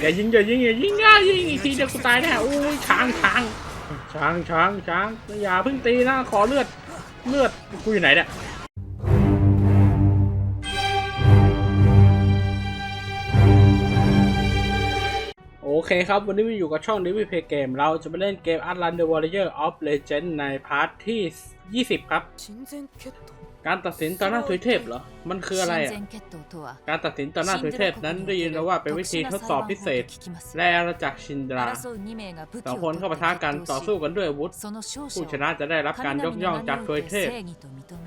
อย่ายิงอย่ายิงอย่ายิงอย่ายิงอีกทีเดียวกูตายแน่อุ้ยช้างช้างช้างช้างช้างอย่าเพิ่งตีนะขอเลือดเลือดกูอยู่ไหนเนี่ยโอเคครับ วันนี้มาอยู่กับช่อง d e v i เพ a y Game เราจะไปเล่นเกม Atlan The Warrior of Legend ในพาร์ทที่ 20 ครับ การตัดสินต่อหน้าถวยเทพเหรอ มันคืออะไรอะ การตัดสินต่อหน้าถวยเทพนั้นได้ยินแล้วว่าเป็นวิธีทดสอบพิเศษ และอาณาจักรชินดราสองคนเข้าปะทะกันต่อสู้กันด้วยอาวุธ ผู้ชนะจะได้รับการยกย่องจากถวยเทพ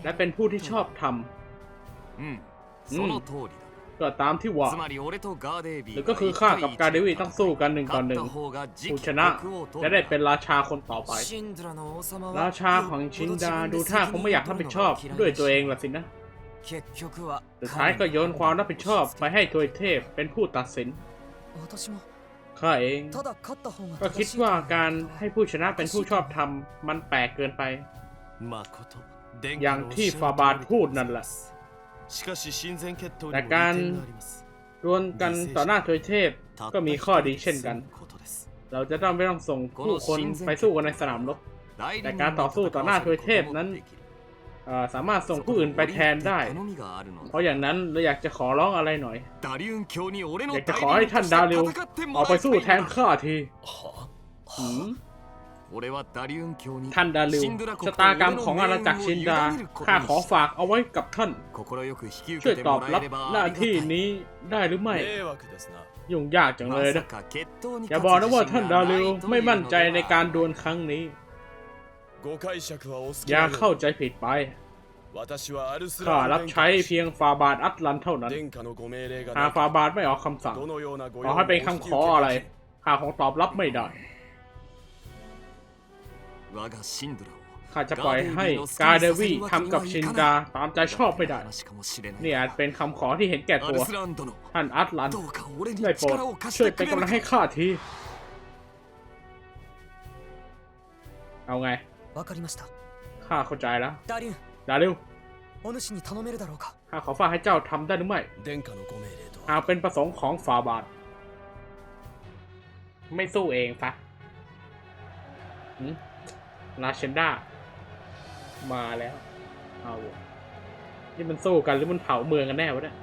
และเป็นผู้ที่ชอบทำอืม ก็ตามที่ว่าหรือก็คือข้ากับกาเดวีต้องสู้กันหนึ่งต่อหนึ่งผู้ชนะจะได้เป็นราชาคนต่อไป ราชาของชินดาดูท่าเขาไม่อยากรับผิดชอบด้วยตัวเองละสินะแต่ท้ายก็โยนความรับผิดชอบไปให้โดยเทพเป็นผู้ตัดสินข้าเองก็คิดว่าการให้ผู้ชนะเป็นผู้ชอบทำมมันแปลกเกินไป อย่างที่ฟาบานพูดนั่นแหละ แต่การรวนกันต่อหน้าทวยเทพก็มีข้อดีเช่นกัน เราจะต้องไม่ต้องส่งผู้คนไปสู้กันในสนามรบ แต่การต่อสู้ต่อหน้าทวยเทพนั้นสามารถส่งผู้อื่นไปแทนได้ เพราะอย่างนั้นเราอยากจะขอร้องอะไรหน่อย อยากจะขอให้ท่านดาวเร็วออกไปสู้แทนข้าที ท่านดาริวชะตากรรมของอาณาจักรชินดาข้าขอฝากเอาไว้กับท่าน ช่วยตอบรับหน้าที่นี้ได้หรือไม่ ยุ่งยากจังเลยนะ อย่าบอกนะว่าท่านดาริวไม่มั่นใจในการดวลครั้งนี้ อย่าเข้าใจผิดไปข้ารับใช้เพียงฟาบาทอัตลันเท่านั้น หากฟาบาทไม่ออกคำสั่งขอให้เป็นคำขออะไร หาของตอบรับไม่ได้ ข้าจะปล่อยให้กาเดวีทำกับชินดาตามใจชอบไม่ได้ นี่อาจเป็นคำขอที่เห็นแก่ตัว ท่านอัตลันได้โปรดช่วยเป็นกำลังให้ข้าที เอาไง ข้าเข้าใจแล้ว ดาริวข้าขอฝากให้เจ้าทำได้หรือไม่เอาเป็นประสงค์ของฝาบาท ไม่สู้เองฟะ ลาเชนดามาแล้วเอานี่มันสู้กันหรือมันเผาเมืองกันแน่วะเนี่ย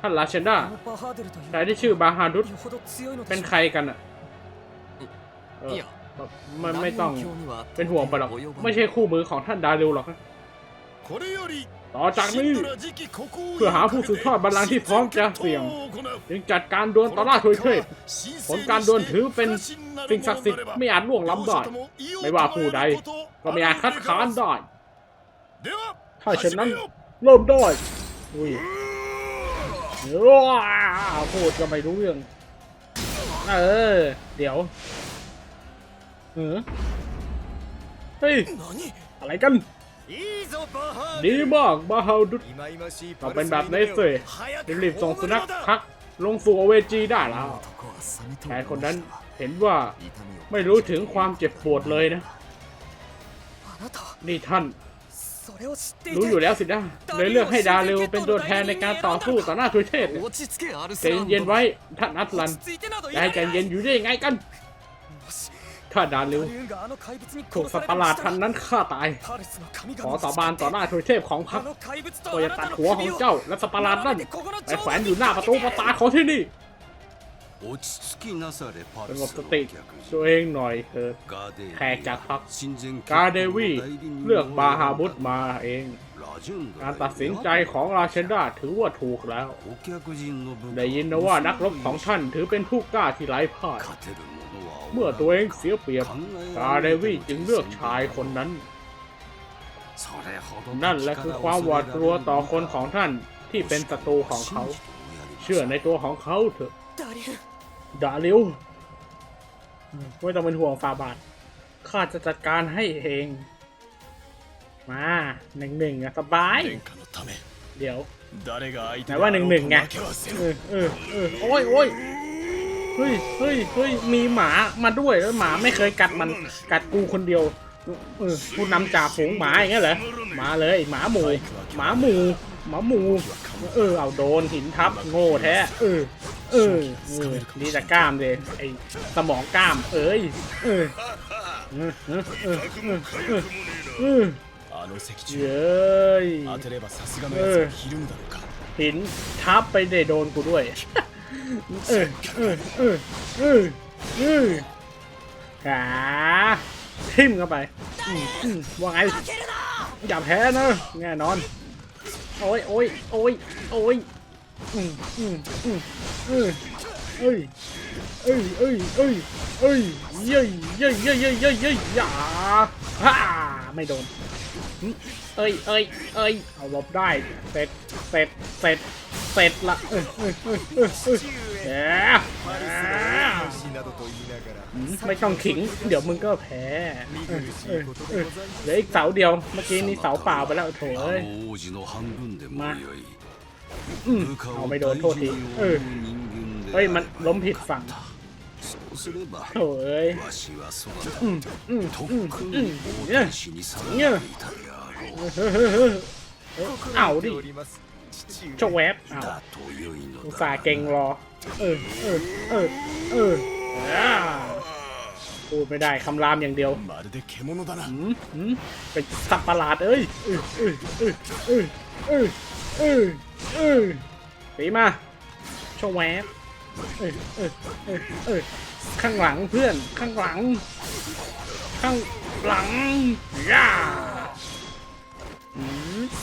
ท่านลาเชนดาใครที่ชื่อบาฮาดุสเป็นใครกันอะมันไม่ต้องเป็นห่วงไปหรอก ไม่ใช่คู่มือของท่านดาริวหรอกนะ ต่อจากนี้เพื่อหาผู้สืบทอดบัลลังก์ที่พร้อมจะเสี่ยง จึงจัดการดวลต่อหน้าถวยเทพผลการดวลถือเป็นสิ่งศักดิ์สิทธิ์ไม่อาจล่วงล้ำได้ไม่ว่าผู้ใด ก็ไม่อาจคัดค้านได้ ถ้าเช่นนั้นเริ่มด้อุ้ยว้าโคตรก็ไม่รู้เรื่อง เออ เดี๋ยวเออเฮ้ยอะไรกัน ดีบอกบาฮาดุดต้องเป็นแบบในสื่อรีบๆส่งสุนัขพักลงสู่อเวจีได้แล้วแทนคนนั้นเห็นว่าไม่รู้ถึงความเจ็บปวดเลยนะ นี่ท่าน รู้อยู่แล้วสินะเลยเลือกให้ดาเร็วเป็นตัวแทนในการต่อสู้ต่อหน้าทุเทศเย็นเย็นไว้ท่านอัตลันได้ใจเย็นอยู่ได้ยังไงกัน ข้าดานริวถูกสัตว์ประหลาดทันนั้นฆ่าตาย ขอสาบานต่อหน้าทวยเทพของพรรคโดยตัดหัวของเจ้าและสัตว์ประหลาดนั่นไปแขวนอยู่หน้าประตูประตาของที่นี่สงบสติตัวเองหน่อยเถิดแขกจากพรรคกาเดวีเลือกบาฮาบุตมาเอง การตัดสินใจของราเชนดาถือว่าถูกแล้ว ได้ยินนะว่านักรบของท่านถือเป็นผู้กล้าที่ไร้พ่าย เมื่อตัวเองเสียเปรียบกาเดวี่จึงเลือกชายคนนั้น นั่นแหละคือความหวาดกลัวต่อคนของท่านที่เป็นศัตรูของเขา เชื่อในตัวของเขาเถอะดาริวไม่ต้องเป็นห่วงฟาบาทข้าจะจัดการให้เอง มาหนึ่งหนึ่งะสบาย เดี๋ยวไหนว่าหนึ่งหนึ่งไงเออเออเออโอ้ยโอ้ย เฮ้ยเฮ้ยเฮ้ยมีหมามาด้วยแล้วหมาไม่เคยกัดมันกัดกูคนเดียวเออผู้นำจ่าฝูงหมาอย่างเงี้ยเหรอหมาเลยหมาหมูหมาหมูหมาหมูเออเอาโดนหินทับโง่แท้เออเออเออนี่จะกล้ามเลยไอ้สมองกล้าม เอ้ยเออเออเออเออเออเย้หินทับไปได้โดนกูด้วย เออเออเออเออเออขาทิ่มเข้าไปว่าไงอย่าแพ้นะแน่นอน โอ้ยโอ้ยโอ้ยโอ้ยอืมอืมอืมเออเอ้ยเอ้ยเอ้ยเอ้ยเอ้ยเย้ยเย้ยเย้ยเย้ยเย้ยเย้ยอย่าฮ่าไม่โดนเอ้ยเอ้ยเอ้ยเอาลบได้เสร็จเสร็จเสร็จ เสร็จละไม่ต้องขิง เดี๋ยวมึงก็แพ้เหลืออีกเสาเดียว เมื่อกี้นี่เสาเปล่าไปแล้วโถยมาเอาไม่โดนโทษทีเฮ้ย มันล้มผิดฝั่งโอ้ยเนี่ยเอาดิ โชว์แวบอ้าวอุตส่าห์เก่งรอ เออ เออ เออ เออพูดไม่ได้คำรามอย่างเดียวเป็นสัตว์ประหลาดเอ้ยเออเออเออเออเออเออเออตีมาช่องแวบเออเออเออเออข้างหลังเพื่อนข้างหลัง ข้างหลังย่า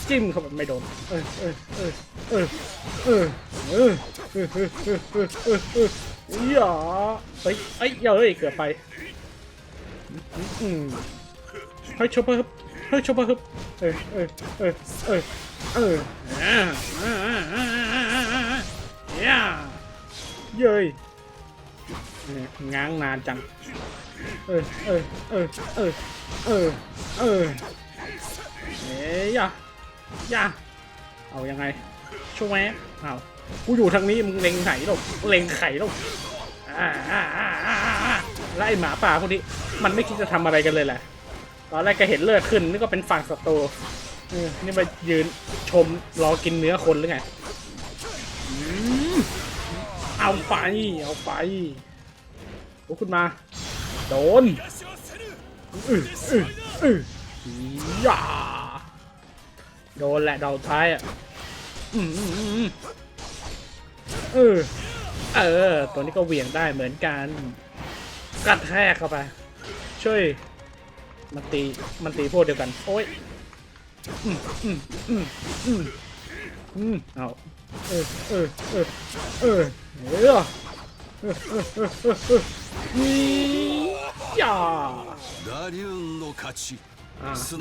จิ้มเข้าไปไม่โดน เออเออเออเออเออเออเออเออเออเออเออเอออย่าเอ้ยเอ้ยเอ้ยเกือบไปอืมเฮ้ยชบฮึบเฮ้ยชบฮึบเออเออเออเออเอออ่าอ่าอ่าอ่าอ่าอ่าอ่าย่าเย้ยเนี่ยง้างนานจัง เออเออเออเออเออเออเอ้ย ย่าย่าเอายังไงช่วยแม่เอากูอยู่ทางนี้มึงเล็งไข่หรอกเล็งไข่หรอกอ่าอ่หมาป่าพวกนี้มันไม่คิดจะทำอะไรกันเลยแหละ ตอนแรกก็เห็นเลือดขึ้นนึกว่าเป็นฝั่งศัตรูเออนี่มายืนชมรอกินเนื้อคนหรือไงเอาไปเอาไปโอ้ขึ้นมา โดนเออเออเออย่า โดนแหละดากท้ายอะอืมเออเออ ตัวนี้ก็เหวี่ยงได้เหมือนกันกัดแทกเข้าไป ช่วย มันตี มันตีพวกเดียวกัน โอ้ย อืมอืมอืมอืมอืมเอาเออเออเออเออเออนี่ยาดาริウンの勝ち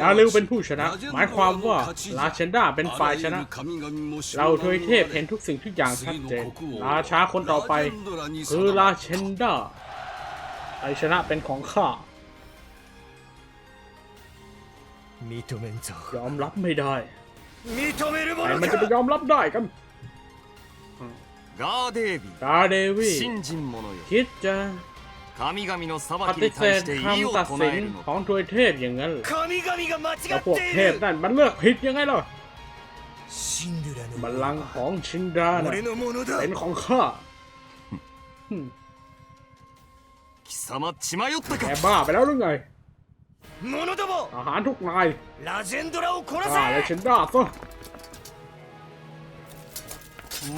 ดาริวเป็นผู้ชนะ หมายความว่าลาเชนดาเป็นฝ่ายชนะ เราทวยเทพเห็นทุกสิ่งทุกอย่างชัดเจนราชาคนต่อไป คือลาเชนดาไอชนะเป็นของข้ายอมรับไม่ได้แต่มันจะไปยอมรับได้กันกาเดวีคิดจะ 神々の裁 ป き ฏิ に เส 対 ธ して異を คำตัด 唱 สิน えるの ของทวยเทพอย่างนั้นเหรอ 神々が間違 แล้ว っ พวก て เท い พ る นั่นมันเลือกผิดยังไงล่ะ シンデレラ บัล の ลังก์ของชินดานะ 俺のものだ เป็นของข้าอืม 貴様血迷った แก か บ้าไปแล้วหรือไง 者ども ทหารทุกนาย ラジェンドラを殺 ฆ่าและ せ ชินดาซะ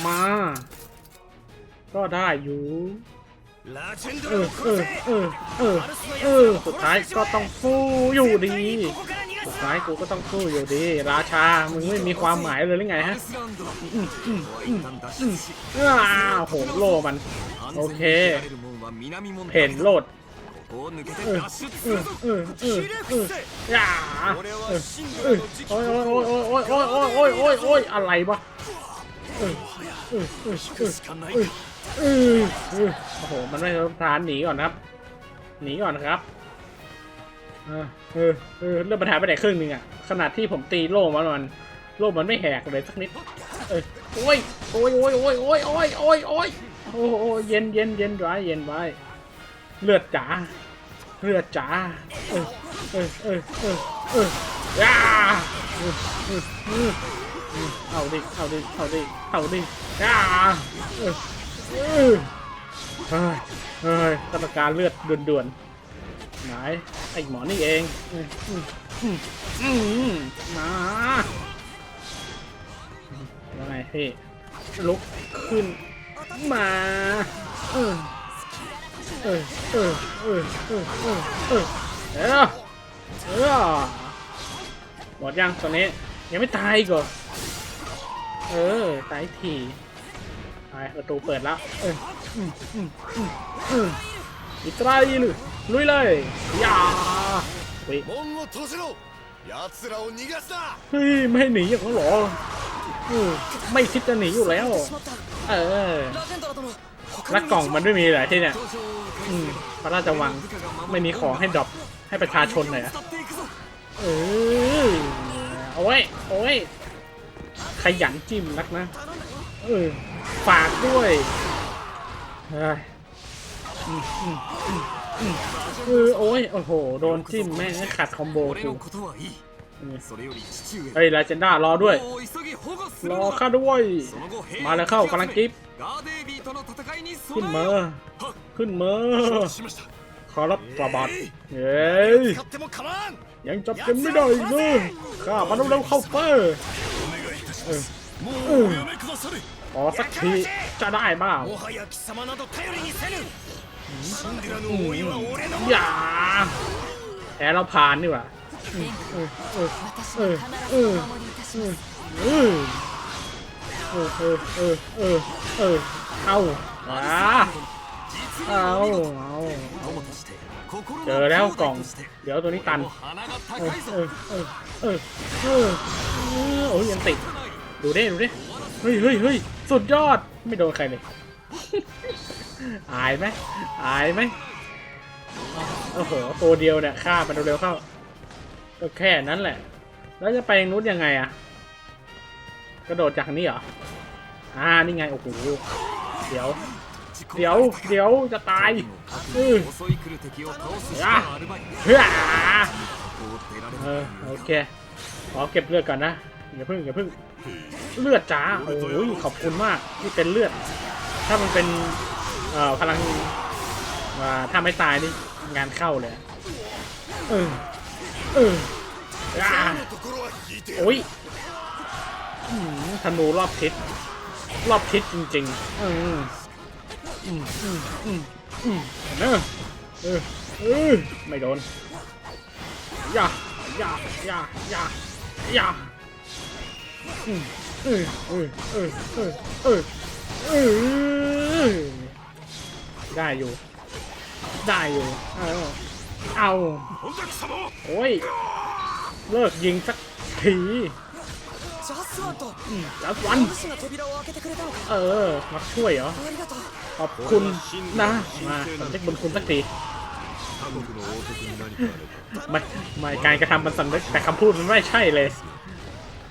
มา ก็ได้อยู่ ラジェンド เออเออสุดท้ายก็ต้องสู้อยู่ดีสุดท้ายกูก็ต้องสู้อยู่ดี ราชา มึงไม่มีความหมายเลยหรือไงฮะอ้าโหโลมัน โอเคเห็นโลดอย่าโอ้ยโอ้ยโอ้ยโอ้ยโอ้ยโอ้ยโอ้ยโอ้ยอะไรวะ โอ้โห มันไม่ทานหนีก่อนครับ หนีก่อนครับเออ เออ เรื่องปัญหาไปไหนครึ่งหนึ่งอะขนาดที่ผมตีโล่มันมัน โล่มันไม่แหกเลยสักนิด เออโอ้ยโอ้ยโอ้ยโอ้ยโอ้ยโอ้ยโอ้ยโอ้ยโอ้โเย็นเย็นเย็นไว้เย็นไว้ เลือดจ๋า เลือดจ๋า เออ เออ เออ เออยาเออย่อเอาดิ เอาดิ เอาดิ เอาดิย่าเออ เฮ้ยเฮ้ยกรรมการเลือดด่วนๆไหนไอ้หมอนี่เองมอืมอืมอืมมาแล้วไงพี่ลุกขึ้นมาเออเออเออเออเออเออเออเออเออหมดยังตอนนี้ยังไม่ตายกเหรอเออตายที ประตูเปิดแล้วอิสราเอลลุยเลยยาเฮ้ยไม่หนีอย่างนั้นหรอไม่คิดจะหนีอยู่แล้ว เออและกล่องมันไม่มีเลยที่เนี่ยพระราชวังไม่มีของให้ดรอปให้ประชาชนเลยอะเออโอ้ยโอ้ยขยันจิ้มนักนะ เออ ฝากด้วยคือโอ้ยโอ้โห โดนจิ้มแม่งขัดคอมโบกูเฮ้ยลาเจนด้ารอด้วย รอข้าด้วย มาแล้วเข้ากำลังกิฟขึ้นมอขึ้นมอขอรับประบาดเฮ้ยังจับกันไม่ได้เลยข้ามันเร็วเข้าเฟอร์ อ๋อสักทีจะได้บ้าอย่าแพ้เราผ่านนี่หว่าเออเออเออเออเออเอาอาเออเออเจอแล้วกล่อง เดี๋ยวตัวนี้ตัน เออเออเออเออโอ้ยยังติด ดูดิดูดิ เฮ้ยเฮ้ยสุดยอด ไม่โดนใครเลย อายไหมอายไหมโอ้โห ตัวเดียวเนี่ยฆ่ามันเร็วๆเข้า ก็แค่นั้นแหละ แล้วจะไปนู้นยังไงอะกระโดดจากนี่เหรอ อ่า นี่ไง โอ้โห เดี๋ยว เดี๋ยว เดี๋ยว จะตายเออเฮ้ยโอเค ขอเก็บเลือดก่อนนะ อย่าเพิ่งอย่าเพิ่งเลือดจ้าโอ้ยขอบคุณมากที่เป็นเลือด ถ้ามันเป็นเอ่อพลังถ้าไม่ตายนี่งานเข้าเลยเออเออโอ้ยธนูรอบทิศรอบทิศจริงๆเออืมอืมอืมเออเออไม่โดนอย่าอย่าอย่าอย่าอย่า ได้อยู่ ได้อยู่ เอาเอาโอ้ย เลิกยิงสักทีจัดวันเออ มาช่วยเหรอ ขอบคุณนะ มาสำนึกบนคุณสักทีไม่ไม่การกระทำมันสำนึกแต่คำพูดมันไม่ใช่เลย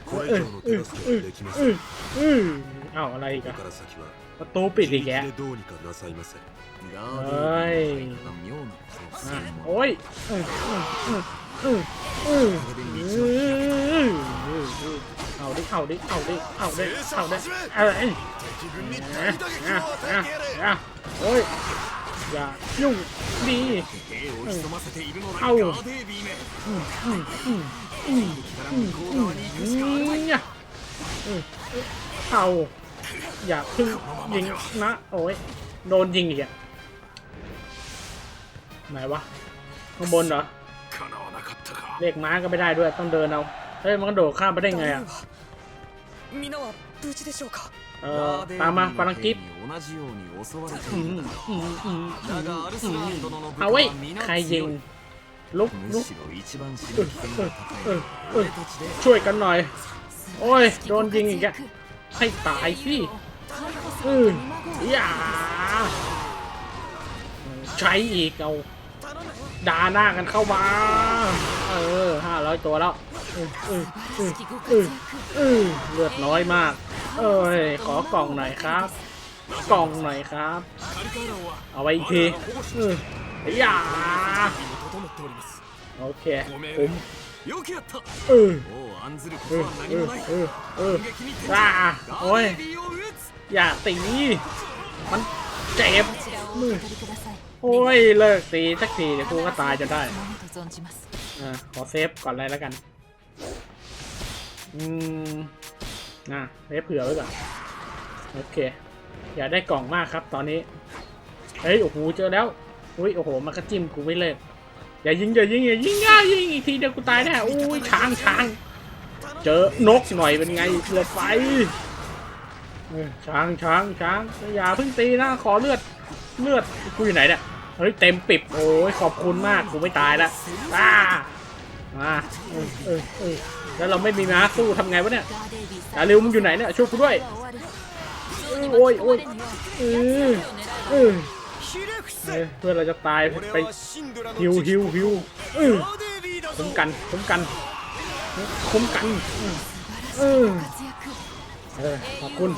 これ以上の手助けはできませ อื ん ออืออ้าวอะไรอีก ここ อะ から先は ประตูปิด 自 อีก 力 แก でどうにかなさいませガおーデいービーが妙なことをす อ่ะ るもの โอ้ยอืออืออืออืออืออือเอาดิ เอาดิ เอาดิ เอาดิ เอาดิอะไร 敵軍に อ่ะ 大打撃 อ่ะ を与 อ่ะ えてやれ อ่ะโอ้ย อย่ายุ่งดี 兵を潜ませているのだあうガーデービーめ อืมอืมอืมอืม から向こう側に行くしかあるまい เนี่ยอืมเอา อย่าเพึ่งยิงนะ โอ้ย โดนยิงอีกอะไหนวะ ข้างบนเหรอ 叶わなかったか เรียกม้าก็ไม่ได้ด้วย ต้องเดินเอา เฮ้ย มันกระโดดข้ามไปได้ไง ダメ อะ は皆は無事でしょうか เออ ตามมาพลังกิฟ 同じように襲われて อื い ม るのだ อืมอืม だがアルスラードの部下 เอาไว้ は皆 ใครยิ 強 ง い ลุกลุกช่วยกันหน่อย โอ้ย โดนยิงอีกแกให้ตายสิอืออย่าใช้อีกเอาดาหน้ากันเข้ามา เออห้าร้อยตัวแล้วเลือดน้อยมาก เอ้ย ขอกล่องหน่อยครับ กล่องหน่อยครับ เอาไว้อีกทีอย่า と思ておりますオッケーご命令よくやったもう案ずることは何もない反撃に転じダーレビを打つอย่าตีมันเจ็บโอ้ยเลิกสีสักทีเดี๋ยวกูก็ตายจะได้อ่าขอเซฟก่อนเลยแล้วกันอืมนะเซฟเผื่อไว้ก่อนโอเค อย่าได้กล่องมากครับตอนนี้เฮ้ยโอ้โหเจอแล้วอุ้ยโอ้โหมันก็จิ้มกูไม่เลิก อย่ายิงอย่ายิงอย่ายิงอย่ายิงอีกทีเดียวกูตายแน่อุ้ยช้างช้างเจอนกหน่อยเป็นไงเลือดไฟช้างช้างช้างอย่าเพิ่งตีนะขอเลือดเลือดกูอยู่ไหนเนี่ยเฮ้ยเต็มปิบโอ้ยขอบคุณมากกูไม่ตายละอ้ามาเออเออแล้วเราไม่มีม้าสู้ทำไงวะเนี่ยดาริวมึงอยู่ไหนเนี่ยช่วยกูด้วยโอ้ยโอ้ยเออเอ เพื่อเราจะตายไปฮิวฮิวฮิวคุ้มกันคุ้มกันคุ้มกันขอบคุณ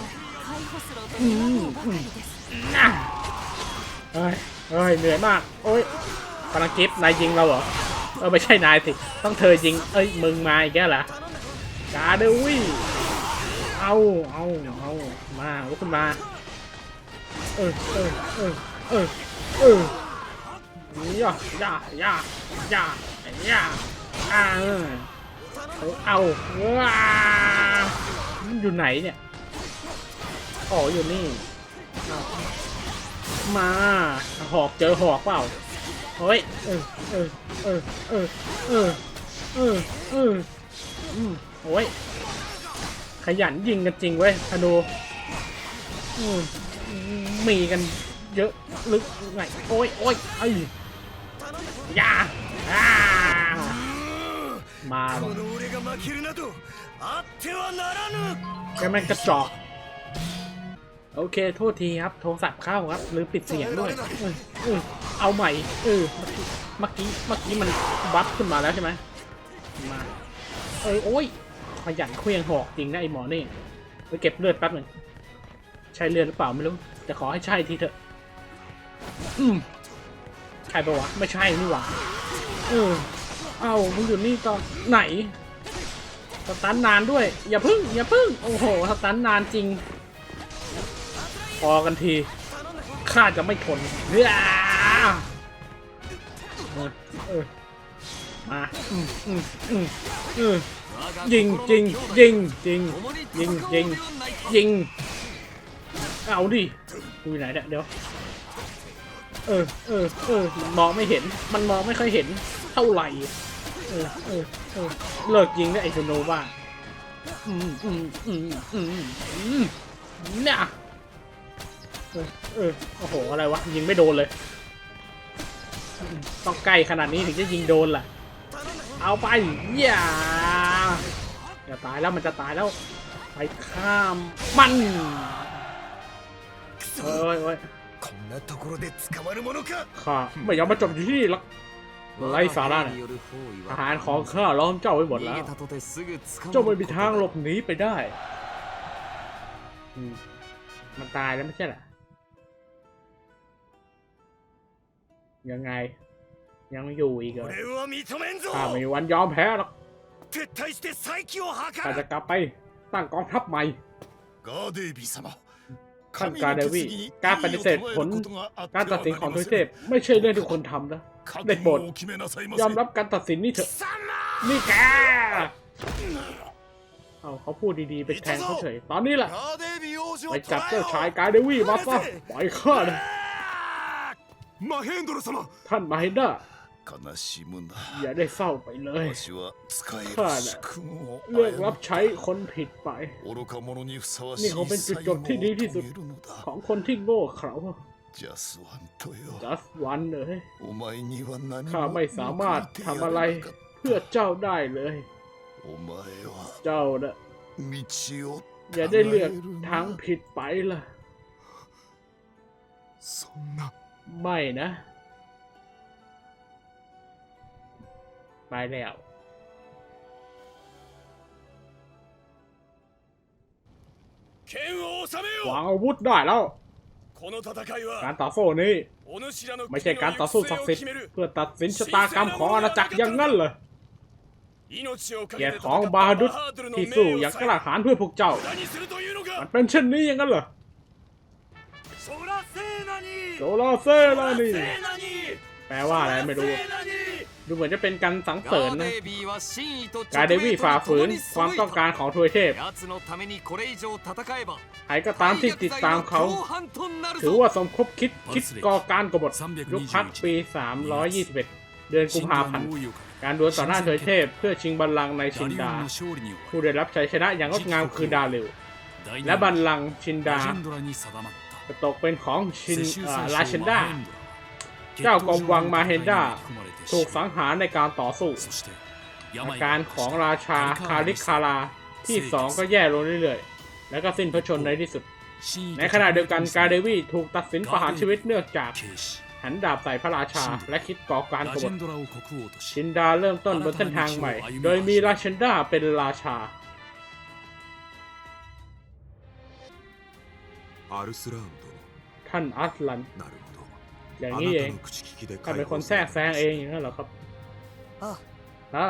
เฮ้ยเฮ้ยเหนื่อยมากโอ้ยกำลังกิฟนายยิงเราเหรอเออไม่ใช่นายสิต้องเธอยิงเอ้ยมึงมาอีกแล้วเหรอกาเดวี่เอาเอาเอามาลุกขึ้นมาเออเออเออ เออเออย่าย่าย่าย่าย่าอ่าเออเอาว้ามันอยู่ไหนเนี่ยอ๋ออยู่นี่มาหอกเจอหอกเปล่าเฮ้ยเออเออเออเออเออเออเอออืมโอ้ยขยันยิงกันจริงเว้ยธนูมีกัน เยอะลึกไงโอ้ยโอ้ยไอ้ยามาแกมันกระจอกโอเค โทษทีครับ โทรศัพท์เข้าครับ หรือปิดเสียงด้วยเอาใหม่ เออ เมื่อกี้ เมื่อกี้มันบัฟขึ้นมาแล้วใช่ไหมมา เออโอ้ย ขยันเคลียงหอกจริงนะไอหมอนี่ ไปเก็บเลือดแป๊บหนึ่ง ใช่เลือดหรือเปล่าไม่รู้ แต่ขอให้ใช่ทีเถอะ อืมใช่ปะวะ ไม่ใช่นี่หว่าเออเอามึงอยู่นี่ตอนไหนสตันนานด้วย อย่าพึ่ง อย่าพึ่ง โอ้โหสตันนานจริง พอกันทีข้าจะไม่ทนเนื้อมายิงยิงยิงยิงยิงยิงยิงเอาดิคุยไหนเนี่ยเดี๋ยว เออเออเออมันมองไม่เห็น มันมองไม่ค่อยเห็นเท่าไหร่เออเออเออเลิกยิงได้ไอ้โนว่าอืมอืมอืมอืมอืมเนี่ยเออเออโอ้โหอะไรวะยิงไม่โดนเลย ต้องใกล้ขนาดนี้ถึงจะยิงโดนล่ะ เอาไปอย่าอย่าตายแล้วมันจะตายแล้ว ไปข้ามมันเอ้ยเอ้ย こんなところで捕まるものか ข้าไม่ยอมมาจบอยู่ที่นี่หรอก ไร้สาระเนี่ย 我が兵による包囲 ท は หารของข้าล้อมเจ้าไว้หมด 逃 แล้ว げたとてすぐ捕ま เจ้าไม่ る มี こと ทางหล だ บหนีไปได้อืมมันตายแล้วไม่ใช่เหรอยังไง ยังอยู่อีกเหรอ 俺は認めんぞ ข้าไม่มีวันยอมแพ้หรอก 撤退して再起を図 ข้าจะ る กลับไปตั้งกองทัพใหม่ ガーデイビー様 ท่ ขั้นการเดวี่การปฏิเสธผลการตัดสินของทุเทพไม่ใช่เรื่องที่คนทำนะเด็ดบทยอมรับการตัดสินนี่เถอะนี่แกเอาเขาพูดดีๆไปแทงเขาเฉยตอนนี้แหละไปจับเจ้าชายการเดวี่มาซะปล่อยข้าเลยท่านมาเฮนดา 悲しむな อย่าได้เศร้าไปเลย わしは使えるข้าน่ะ 主君を เลือกรับใช้คนผิดไป 愚か者にふさわし นี่ い คงเป็นจุดจบที่ดีที่สุด 最後を遂げるのだ ของคนที่โง่เขลา ジャスワントよ จัสวันเลย お前には何 ข้า も ไม่สามารถ 報いて ทำอะไร やれなかっ เพื่อเจ้าได้เลย たお前は เจ้าน่ะ 道を อย่าได้เลือกทางผิดไปล่ะ そんな ไม่นะ ไปแล้ววางอาวุธได้แล้ว การต่อสู้นี้ ไม่ใช่การต่อสู้ศักดิ์สิทธิ์เพื่อตัดสินชะตากรรมของอาณาจักรอย่างนั้นเลยเกียรติของบาฮดุสที่สู้อย่างกล้าหาญเพื่อพวกเจ้า มันเป็นเช่นนี้อย่างนั้นเหรอโซลาเซนานีแปลว่าอะไรไม่รู้ ดูเหมือนจะเป็นการสังเสริญนะกาเดวีฝ่าฝืนความต้องการของทวยเทพใครก็ตามที่ติดตามเขา ถือว่าสมคบคิดคิดก่อการกบฏยุคพักปี 321 เดือนกุมภาพันธ์การดวลต่อหน้าทวยเทพ เพื่อชิงบัลลังก์ในชินดา ผู้ได้รับชัยชนะอย่างงดงามคือดาเรลและบัลลังก์ชินดาตกเป็นของชินราชินดา เจ้ากองวังมาเฮนดาถูกสังหารในการต่อสู้อาการของราชาคาริคาราที่สองก็แย่ลงเรื่อยๆ และก็สิ้นพระชนในที่สุด ในขณะเดียวกันกาเดวีถูกตัดสินประหารชีวิตเนื่องจาก หันดาบใส่พระราชาและคิดก่อการกบฏชินดาเริ่มต้นบนเส้นทางใหม่ โดยมีราชินดาเป็นราชา ท่านอัสลัน อย่างนี้เองท่านเป็นคนแทรกแซงเองอย่างนั้นเหรอครับนะ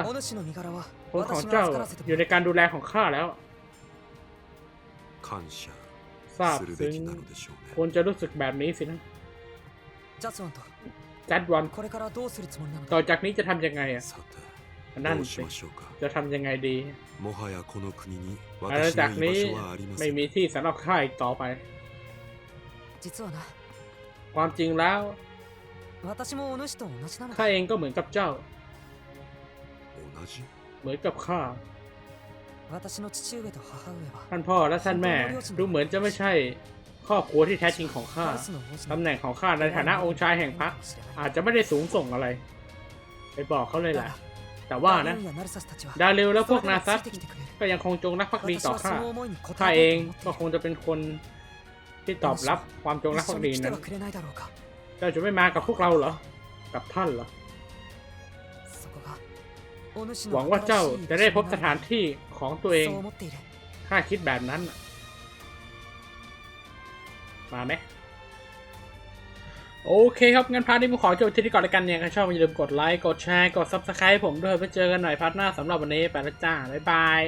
ผลของเจ้าอยู่ในการดูแลของข้าแล้วทราบซึ่งควรจะรู้สึกแบบนี้สินะจัดวันต่อจากนี้จะทำยังไงอะนั่นสิจะทำยังไงดีอาณงจากนี้ไม่มีที่สำหรับข้าอีกต่อไป ความจริงแล้วข้าเองก็เหมือนกับเจ้า เหมือนกับข้าท่านพ่อและท่านแม่ดูเหมือนจะไม่ใช่ครอบครัวที่แท้จริงของข้าตำแหน่งของข้าในฐานะองค์ชายแห่งพระอาจจะไม่ได้สูงส่งอะไร ไปบอกเขาเลยแหละแต่ว่านะ ดาเรลและพวกนาซัสก็ยังคงจงรักภักดีต่อข้าข้าเองก็คงจะเป็นคน ที่ตอบรับความจงรักภักดีนั้นเจ้าจะไม่มากับพวกเราเหรอ กับท่านเหรอ หวังว่าเจ้าจะได้พบสถานที่ของตัวเอง ข้าคิดแบบนั้น มาไหมโอเคครับ งั้นพาร์ทนี้ผมขอจบที่นี่ก่อนละกันเนี่ยใครชอบอย่าลืมกดไลค์ กดแชร์ กดซับสไคร b ์ผมด้วยไปเจอกันหน่อยพาร์ทหน้าสำหรับวันนี้ ไปแล้วจ้า บ๊ายบาย